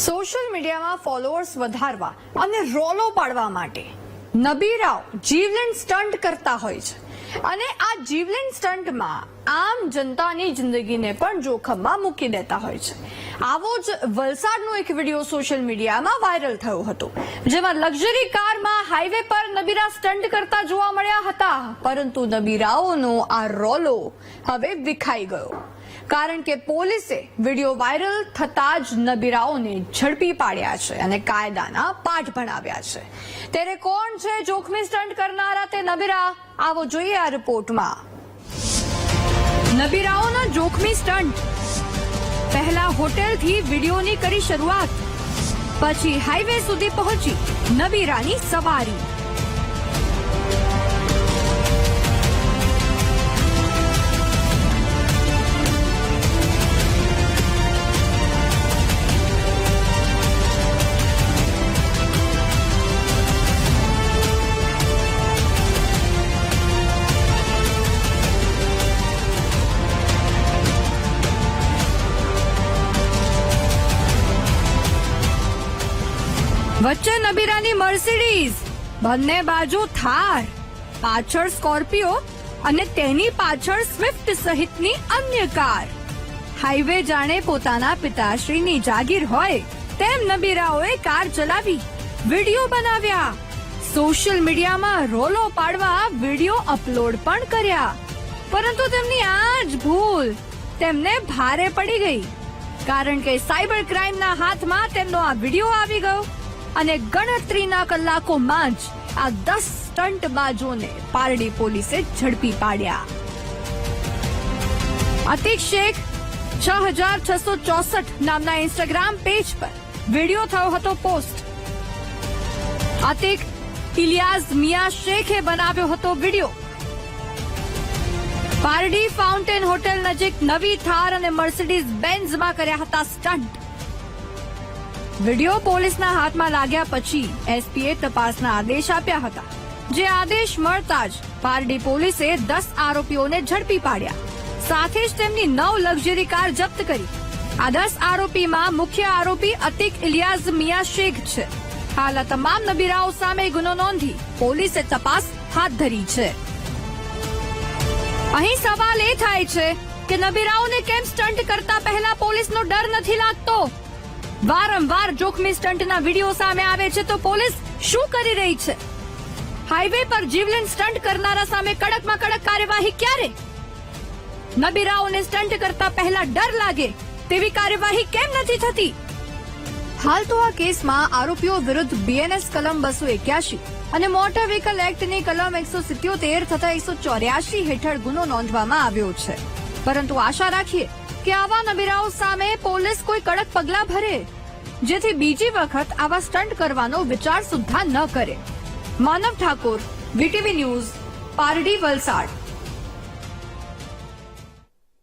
Social મીડિયામાં followers વધારવા અને રોલો પાડવા માટે નબીરાઓ જીવલેણ સ્ટન્ટ કરતા હોય છે. અને આ જીવલેણ સ્ટન્ટમાં આમ જનતાની જિંદગીને પણ જોખમમાં મૂકી દેતા હોય છે. આવો જ વલસાડનો એક વીડિયો સોશિયલ મીડિયામાં વાયરલ થયો હતો, જેમાં લક્ઝરી કારમાં હાઈવે પર નબીરા સ્ટન્ટ કરતા જોવા મળ્યા હતા, પરંતુ નબીરાઓનો આ રોલો હવે વિખાઈ ગયો. કારણ કે પોલીસે વીડિયો વાયરલ થતા જ નબીરાઓને ઝડપી પાડ્યા છે અને કાયદાના પાઠ ભણાવ્યા છે. ત્યારે કોણ છે જોખમી સ્ટન્ટ કરનારા તે નબીરા? આવો જોઈએ આ રિપોર્ટમાં. નબીરાઓના જોખમી સ્ટન્ટ પહેલા હોટેલથી વિડીયોની કરી શરૂઆત. પછી હાઈવે સુધી પહોંચી નબીરાની સવારી. વચ્ચે નબીરાની મર્સિડીઝ. બંને બાજુ થાર. પાછળ સ્કોર્પિયો અને તેની પાછળ સ્વિફ્ટ સહિતની અન્ય કાર. હાઈવે જાણે પોતાના પિતાશ્રીની જાગીર હોય તેમ નબીરાઓએ કાર ચલાવી, વીડિયો બનાવ્યા. સોશિયલ મીડિયામાં રોલો પાડવા વીડિયો અપલોડ પણ કર્યા. પરંતુ તેમની આ જ ભૂલ તેમને ભારે પડી ગઈ. કારણ કે સાયબર ક્રાઇમના હાથમાં તેમનો આ વીડિયો આવી ગયો. અને ગણતરીના કલાકોમાં જ આ દસ સ્ટંટબાજોને પારડી પોલીસે ઝડપી પાડ્યા. અતિક શેખ, છ હજાર છસો ચોસઠ નામના ઇન્સ્ટાગ્રામ પેજ પર વીડિયો થયો હતો પોસ્ટ અતિક ઇલિયાઝ મિયા શેખે બનાવ્યો હતો વીડિયો પારડી ફાઉન્ટેન હોટેલ નજીક નવી થાર અને મર્સિડીઝ બેન્ઝમાં કર્યા હતા સ્ટન્ટ વીડિયો પોલીસના હાથમાં લાગ્યા પછી એસપીએ તપાસના આદેશ આપ્યા હતા. જે આદેશ મળતા જ પારડી પોલીસે દસ આરોપીઓને ઝડપી પાડ્યા. સાથે જ તેમની નવ લક્ઝરી કાર જપ્ત કરી. આ દસ આરોપીમાં મુખ્ય આરોપી અતિક ઇલિયાઝ મિયા શેખ છે. હાલ તમામ નબીરાઓ સામે ગુનો નોંધી પોલીસે તપાસ હાથ ધરી છે. અહીં સવાલ એ થાય છે કે નબીરાઓને કેમ સ્ટન્ટ કરતા પહેલા પોલીસનો ડર નથી લાગતો? વારંવાર જોખમી સ્ટંટના વીડિયો સામે આવે છે તો પોલીસ શું કરી રહી છે? હાઈવે પર જીવલેણ સ્ટંટ કરનારા સામે કડકમાં કડક કાર્યવાહી ક્યારે? નબીરાઓને સ્ટંટ કરતા પહેલા ડર લાગે તેવી કાર્યવાહી કેમ નથી થતી? હાલ તો આ કેસમાં આરોપીઓ વિરુદ્ધ બીએનએસ કલમ બસો એક્યાસી અને મોટર વ્હીકલ એક્ટની કલમ એકસો સિત્યોતેર તથા એકસો ચોર્યાસી હેઠળ ગુનો નોંધવામાં આવ્યો છે. પરંતુ આશા રાખીએ કે આવા નબીરાઓ સામે પોલીસ કોઈ કડક પગલાં ભરે? જેથી બીજી વખત આવા સ્ટન્ટ કરવાનો વિચાર સુદ્ધા ન કરે. Manav Thakor, VTV news, Pardi Valsad.